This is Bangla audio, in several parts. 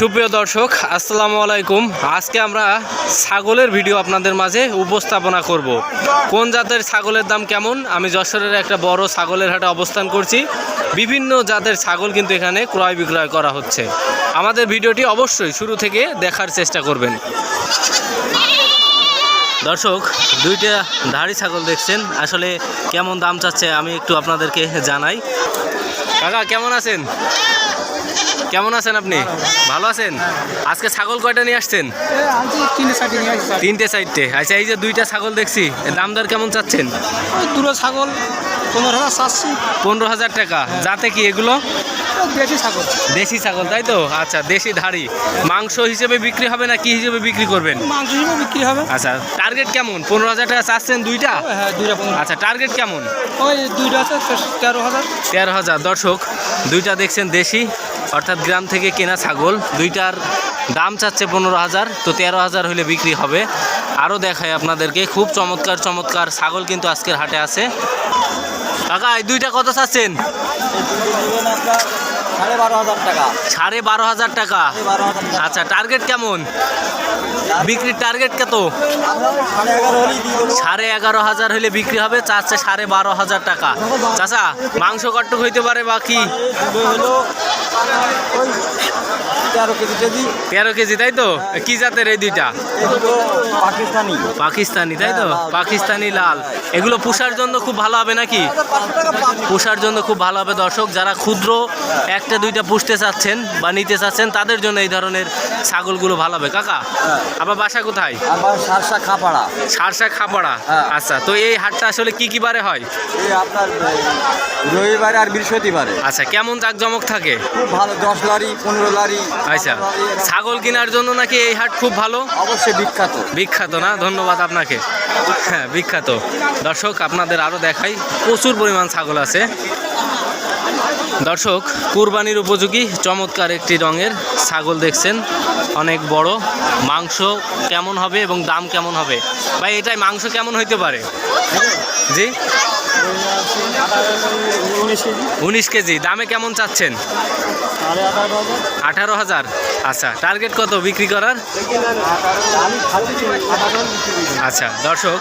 সুপ্রিয় দর্শক, আসসালামু আলাইকুম। আজকে আমরা ছাগলের ভিডিও আপনাদের মাঝে উপস্থাপনা করব। কোন জাতের ছাগলের দাম কেমন? আমি যশোরের একটা বড় ছাগলের হাটে অবস্থান করছি। বিভিন্ন জাতের ছাগল কিন্তু এখানে ক্রয় বিক্রয় করা হচ্ছে। আমাদের ভিডিওটি অবশ্যই শুরু থেকে দেখার চেষ্টা করবেন। দর্শক, দুইটা ধাড়ি ছাগল দেখছেন। আসলে কেমন দাম চাচ্ছে আমি একটু আপনাদেরকে জানাই। কাকা, কেমন আছেন? কেমন আছেন আপনি? ভালো। আছেন? আজকে ছাগল কয়টা নিয়ে আসছেন? তিনটে সাইডতে আচ্ছা এই যে দুইটা ছাগল দেখছি দাম দর কেমন চাচ্ছেন? দুটো ছাগল পনেরো হাজার চাচ্ছি। পনেরো হাজার টাকা। যাতে কি এগুলো? দেশি ছাগল। দেশি ছাগল তাই তো? আচ্ছা দেশি ধাড়ি। মাংস হিসেবে বিক্রি হবে না কি হিসেবে বিক্রি করবেন? মাংস হিসেবে বিক্রি হবে। আচ্ছা টার্গেট কেমন? পনেরো হাজার টাকা চাচ্ছেন দুইটা? হ্যাঁ দুইটা আচ্ছা টার্গেট কেমন? ওই দুইটা আছে তেরো হাজার। তেরো হাজার। দর্শক দুইটা দেখছেন দেশি অর্থাৎ গ্রাম থেকে কেনা ছাগল, দুইটার দাম চাচ্ছে পনেরো হাজার, তো তেরো হাজার হলে বিক্রি হবে। আরও দেখায় আপনাদেরকে, খুব চমৎকার চমৎকার ছাগল কিন্তু আজকের হাটে আছে। কাকা দুইটা কত চাচ্ছেন? সাড়ে বারো হাজার টাকা। সাড়ে বারো হাজার টাকা। বারো হাজার টাকা। আচ্ছা টার্গেট কেমন? বিক্রির টার্গেট কত? সাড়ে এগারো হাজার হলে বিক্রি হবে চাচ্ছে সাড়ে বারো হাজার টাকা। চাচা মাংস কট্টুক হইতে পারে বা কি? তেরো কেজি তাই তো? কি জাতের এই দুইটা? পাকিস্তানি। পাকিস্তানি তাই তো? পাকিস্তানি লাল। এগুলো পুষার জন্য খুব ভালো হবে নাকি? পুষার জন্য খুব ভালো হবে দর্শক যারা ক্ষুদ্র একটা দুইটা পুষতে চাচ্ছেন বা নিতে চাচ্ছেন তাদের জন্য এই ধরনের ছাগলগুলো ভালো হবে। কাকা আবার বাসা কোথায়? আমার সারসা খাপাড়া। সারসা খাপাড়া। হ্যাঁ। আচ্ছা তো এই হাটটা আসলে কি কি বারে হয়? এই আপনার রবিবারে আর বৃহস্পতিবারে। আচ্ছা কেমন জাঁকজমক থাকে? খুব ভালো দশ লারি পনেরো লারি আচ্ছা ছাগল কেনার জন্য নাকি এই হাট খুব ভালো? অবশ্যই বিখ্যাত। বিখ্যাত না? ধন্যবাদ আপনাকে। হ্যাঁ বিখ্যাত। দর্শক আপনাদের আরও দেখাই। প্রচুর পরিমাণ ছাগল আছে। দর্শক, কুরবানির উপযোগী চমৎকার একটি রঙের ছাগল দেখছেন। অনেক বড়। মাংস কেমন হবে এবং দাম কেমন হবে? ভাই, এটাই মাংস কেমন হইতে পারে? জি? উনিশ কেজি। দামে কেমন চাচ্ছেন? আঠারো হাজার। আচ্ছা টার্গেট কত বিক্রি করার? আচ্ছা দর্শক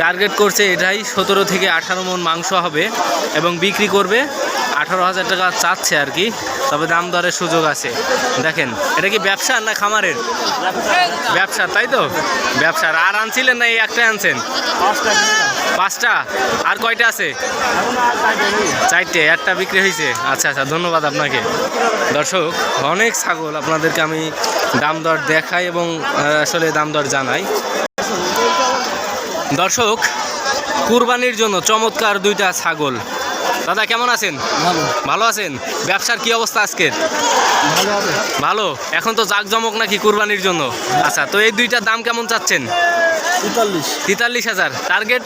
টার্গেট করছে এটাই সতেরো থেকে আঠারো মন মাংস হবে এবং বিক্রি করবে। আঠারো হাজার টাকা চাচ্ছে আর কি, তবে দাম দরের সুযোগ আছে। দেখেন, এটা কি ব্যবসা না খামারের? ব্যবসা, তাই তো? ব্যবসার আর আনছিলেন না এই একটাই আনছেন? পাঁচটা, আর কয়টা আছে? চারটে, একটা বিক্রি হয়েছে। আচ্ছা আচ্ছা ধন্যবাদ আপনাকে। দর্শক, অনেক ছাগল আপনাদেরকে আমি দাম দর দেখাই এবং আসলে দাম দর জানাই। দর্শক, কুরবানির জন্য চমৎকার দুইটা ছাগল। দাদা কেমন আছেন? ভালো। ভালো আছেন? ব্যবসার কি অবস্থা আজকের? ভালো হবে। ভালো? এখন তো জাঁকজমক নাকি কুরবানির জন্য? আচ্ছা তো এই দুইটার দাম কেমন চাচ্ছেন? তেতাল্লিশ। তেতাল্লিশ হাজার। টার্গেট?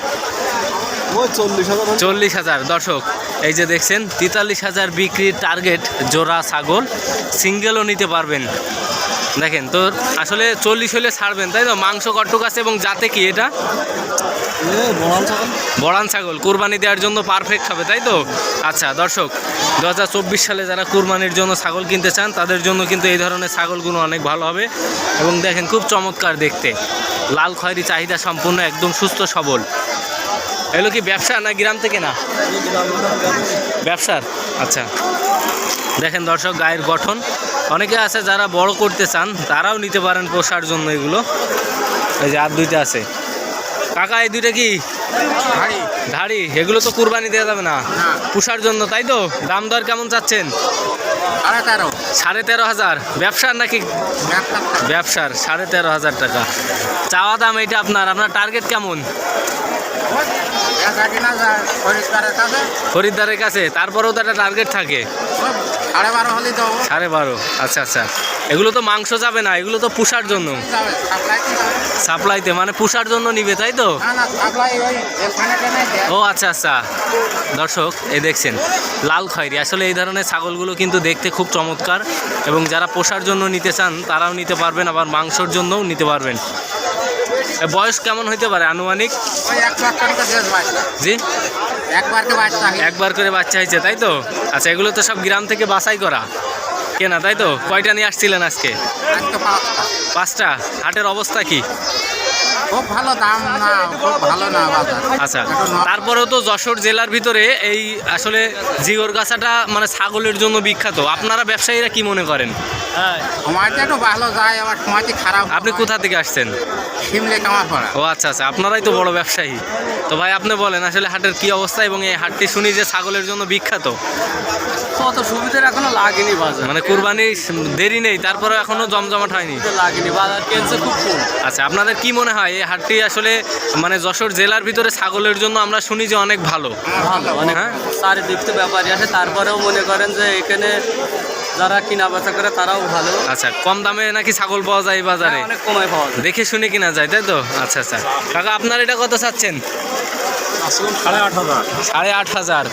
চল্লিশ হাজার চল্লিশ হাজার। দর্শক এই যে দেখছেন তেতাল্লিশ হাজার বিক্রির টার্গেট জোড়া ছাগল সিঙ্গেলও নিতে পারবেন। দেখেন তো আসলে চল্লিশ হলে ছাড়বেন তাই তো? মাংস কটুক আছে এবং যাতে কি এটা? বড়ান ছাগল। কুরবানি দেওয়ার জন্য পারফেক্ট হবে, তাই তো? আচ্ছা দর্শক দু হাজার চব্বিশ সালে যারা কুরবানির জন্য ছাগল কিনতে চান, তাদের জন্য কিন্তু এই ধরনের ছাগলগুলো অনেক ভালো হবে। এবং দেখেন, খুব চমৎকার দেখতে। লাল খয়েরি চাহিদা সম্পূর্ণ একদম সুস্থ সবল। এগুলো কি ব্যবসা না গ্রাম থেকে না? ব্যবসার? আচ্ছা। দেখেন দর্শক, গায়ের গঠন। অনেকে আছে যারা বড় করতে চান, তারাও নিতে পারেন পোষার জন্য এগুলো। এই যে আর দুইটা আছে। কাকা এই দুইটা কি? ধাড়ি। এগুলো তো কুরবানি দেওয়া যাবে না। পুষার জন্য তাই তো? দাম দর কেমন চাচ্ছেন? সাড়ে তেরো। সাড়ে তেরো হাজার। ব্যবসার নাকি? ব্যবসার সাড়ে তেরো হাজার টাকা। চাওয়া দাম এটা আপনার। আপনার টার্গেট কেমন? খরিদ্দারের কাছে, তারপরেও তো একটা টার্গেট থাকে। সাড়ে বারো হলে তো সাড়ে বারো আচ্ছা আচ্ছা। এগুলো তো মাংস যাবে না, এগুলো তো পুষার জন্য। সাপ্লাইতে মানে পুষার জন্য নিবে, তাই তো? ও আচ্ছা আচ্ছা। দর্শক এই দেখছেন, লাল খয়েরি। আসলে এই ধরনের ছাগলগুলো কিন্তু দেখতে খুব চমৎকার এবং যারা পোষার জন্য নিতে চান, তারাও নিতে পারবেন, আবার মাংসর জন্যও নিতে পারবেন। এ বয়স কেমন হইতে পারে আনুমানিক? জি? একবার করে বাচ্চা হয়েছে তাই তো? আচ্ছা এগুলো তো সব গ্রাম থেকে বাছাই করা। কেনা তাই তো? কয়টা নিয়ে আসছিলেন আজকে? পাঁচটা? হাটের অবস্থা কি? খুব ভালো দাম না খুব ভালো না বাজার। আচ্ছা তারপরেও তো যশোর জেলার ভিতরে এই আসলে জিগরগাছাটা মানে ছাগলের জন্য বিখ্যাত। আপনারা ব্যবসায়ীরা কি মনে করেন? সময়টা একটু ভালো যায় আবার সময়টি খারাপ আপনি কোথা থেকে আসছেন? সিমলে ও আচ্ছা আচ্ছা আপনারাই তো বড় ব্যবসায়ী। তো ভাই আপনি বলেন আসলে হাটের কি অবস্থা এবং এই হাটটি শুনি যে ছাগলের জন্য বিখ্যাত। কত সুবিধার এখনও লাগেনি বাজার। মানে কুরবানি দেরি নেই তারপরে এখনও জমজমাট হয়নি। লাগেনি বাজার কেনছে খুব কম। আচ্ছা আপনাদের কি মনে হয় এই হাটটি আসলে মানে যশোর জেলার ভিতরে ছাগলের জন্য আমরা শুনি যে অনেক ভালো। অনেক হ্যাঁ? চারিদিক তো ব্যাপারই আছে তারপরেও মনে করেন যে এখানে যারা কিনা বেচা করে তারাও ভালো। আচ্ছা কম দামে নাকি ছাগল পাওয়া যায় বাজারে? অনেক কমে পাওয়া যায়। দেখে শুনে কিনা যায় তাই তো? আচ্ছা আচ্ছা। কাকা আপনার এটা কত চাচ্ছেন? সাড়ে আট হাজার। সাড়ে আট হাজার।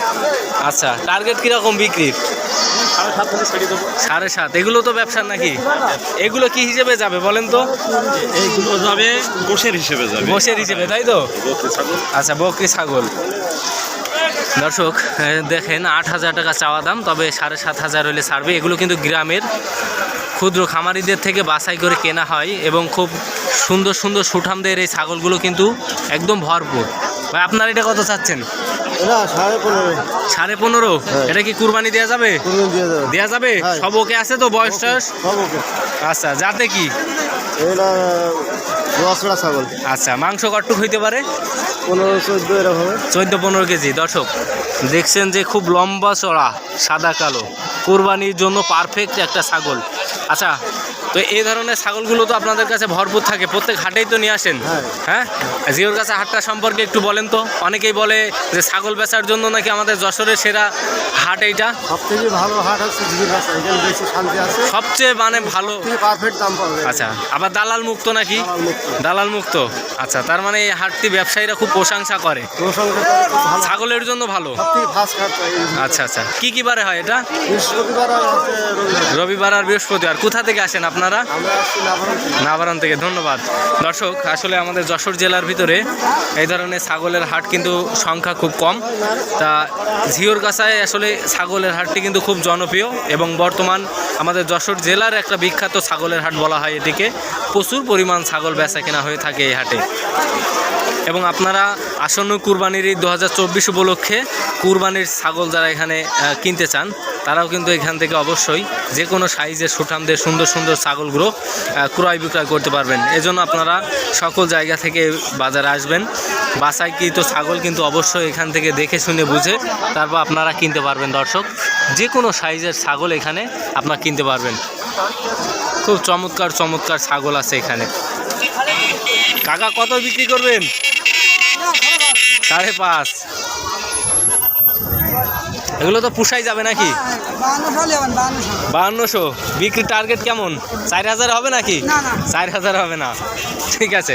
আচ্ছা টার্গেট কীরকম বিক্রির সাড়ে সাত এগুলো তো ব্যবসার নাকি? এগুলো কি হিসেবে যাবে বলেন তো? এইগুলো যাবে গোশের হিসেবে যাবে। মোষের হিসেবে তাই তো? আচ্ছা বকরি ছাগল। দর্শক দেখেন আট হাজার টাকা চাওয়া দাম তবে সাড়ে সাত হাজার হলে ছাড়বে। এগুলো কিন্তু গ্রামের ক্ষুদ্র খামারিদের থেকে বাছাই করে কেনা হয় এবং খুব সুন্দর সুন্দর সুঠামদের এই ছাগলগুলো কিন্তু একদম ভরপুর। ভাই আপনার এটা কত চাচ্ছেন? সাড়ে পনেরো। সাড়ে পনেরো? এটা কি কুরবানি দেওয়া যাবে? দেওয়া যাবে। হ্যাঁ। সব ওকে আছে তো বয়স টয়স? আচ্ছা যাতে কি? ছাগল। আচ্ছা মাংস কটুক হইতে পারে? পনেরো চোদ্দ এরকম হবে। চোদ্দ পনেরো কেজি। দর্শক দেখছেন যে খুব লম্বা চড়া সাদা কালো। কোরবানির জন্য পারফেক্ট একটা ছাগল। আচ্ছা তো এই ধরনের ছাগলগুলো তো আপনাদের কাছে ভরপুর থাকে। প্রত্যেক হাটেই তো নিয়ে আসেন। হ্যাঁ। হ্যাঁ? জিওর কাছে হাটটা সম্পর্কে একটু বলেন তো। অনেকেই বলে যে ছাগল বেচার জন্য নাকি আমাদের যশোরের সেরা হাট এইটা। সব থেকে ভালো হাট হচ্ছে এখানে বেশি শান্তি আছে। সবচেয়ে মানে ভালো পারফেক্ট দাম পাবে। আচ্ছা আবার দালাল মুক্ত নাকি? দালাল মুক্ত। আচ্ছা তার মানে এই হাটটি ব্যবসায়ীরা খুব প্রশংসা করে। ছাগলের জন্য ভালো? আচ্ছা আচ্ছা। কি কি বারে হয় এটা? রবিবার। আর বৃহস্পতিবার কোথা থেকে আসেন আপনারা আসছি নাভারণ থেকে। ধন্যবাদ। দর্শক আসলে আমাদের যশোর জেলার ভিতরে এই ধরনের ছাগলের হাট কিন্তু সংখ্যা খুব কম। তা ঝিওর কাছায় আসলে ছাগলের হাটটি কিন্তু খুব জনপ্রিয় এবং বর্তমান আমাদের যশোর জেলার একটা বিখ্যাত ছাগলের হাট বলা হয় এটিকে। প্রচুর পরিমাণ ছাগল বেচা কেনা হয়ে থাকে এই হাটে। এবং আপনারা আসন্ন কুরবানির এই দু হাজার চব্বিশ উপলক্ষে কুরবানির ছাগল যারা এখানে কিনতে চান তারাও কিন্তু এখান থেকে অবশ্যই যে কোনো সাইজের সুঠামদের সুন্দর সুন্দর ছাগলগুলো ক্রয় বিক্রয় করতে পারবেন। এজন্য আপনারা সকল জায়গা থেকে বাজারে আসবেন। বাসাইকৃত ছাগল কিন্তু অবশ্যই এখান থেকে দেখে শুনে বুঝে তারপর আপনারা কিনতে পারবেন দর্শক। যে কোনো সাইজের ছাগল এখানে আপনারা কিনতে পারবেন। খুব চমৎকার চমৎকার ছাগল আছে এখানে। কাকা, কত বিক্রি করবেন? সাড়ে পাঁচ। এগুলো তো পুষাই যাবে নাকি? বাহান্নশো। বিক্রি টার্গেট কেমন? চার হাজার হবে নাকি? চার হাজার হবে না। ঠিক আছে।